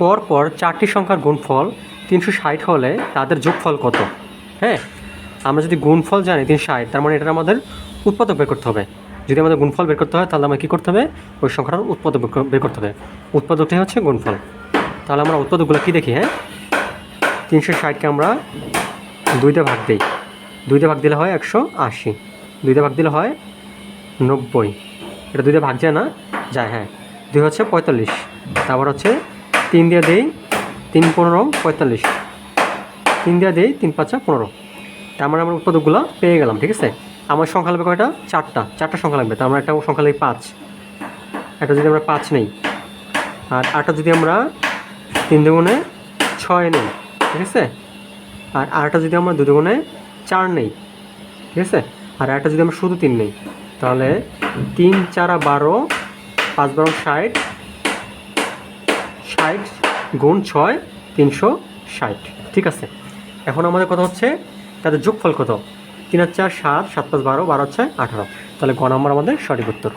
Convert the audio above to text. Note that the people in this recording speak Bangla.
পর পর চারটি সংখ্যার গুণফল তিনশো ষাট হলে তাদের যোগফল কত? হ্যাঁ আমরা যদি গুণফল জানি তিনশো ষাট, তার মানে এটা আমাদের উৎপাদক বের করতে হবে। যদি আমাদের গুণফল বের করতে হয়, তাহলে আমাদের কী করতে হবে? ওই সংখ্যাটার উৎপাদক বের বের করতে হবে। উৎপাদকটাই হচ্ছে গুণফল। তাহলে আমরা উৎপাদকগুলো কী দেখি হ্যাঁ? তিনশো ষাটকে আমরা দুইটা ভাগ দিই। দুইটা ভাগ দিলে হয় একশো আশি। দুইটা ভাগ দিলে হয় নব্বই। এটা দুইটা ভাগ যায় না? যায় হ্যাঁ। দুই হচ্ছে পঁয়তাল্লিশ। তারপর হচ্ছে তিন দিয়ে দেই, তিন পনেরো, পঁয়তাল্লিশ। তিন দিয়ে দেই, তিন পাঁচা পনেরো। তার মানে আমার উৎপাদকগুলো পেয়ে গেলাম, ঠিক আছে? আমার সংখ্যা লাগবে কয়টা? চারটা। চারটা সংখ্যা লাগবে, তার আমরা একটা সংখ্যা লাগবে পাঁচ। একটা যদি আমরা পাঁচ নেই, আর আটটা যদি আমরা তিন দুগুণে ছয় নেই, ঠিক আছে? আর আরেকটা যদি আমরা দু দুগুণে চার নেই, ঠিক আছে? আর একটা যদি আমরা শুধু তিন নেই, তাহলে তিন চারা বারো, পাঁচ বারো ষাট ষাট গুণ ছয়, তিনশো ষাট। ঠিক আছে? এখন আমাদের কথা হচ্ছে, তাদের যোগফল কত? তিন হাজার চার, সাত সাত পাঁচ, বারো বারো, ছয়, আঠারো। তাহলে গ নম্বর আমাদের সঠিক উত্তর।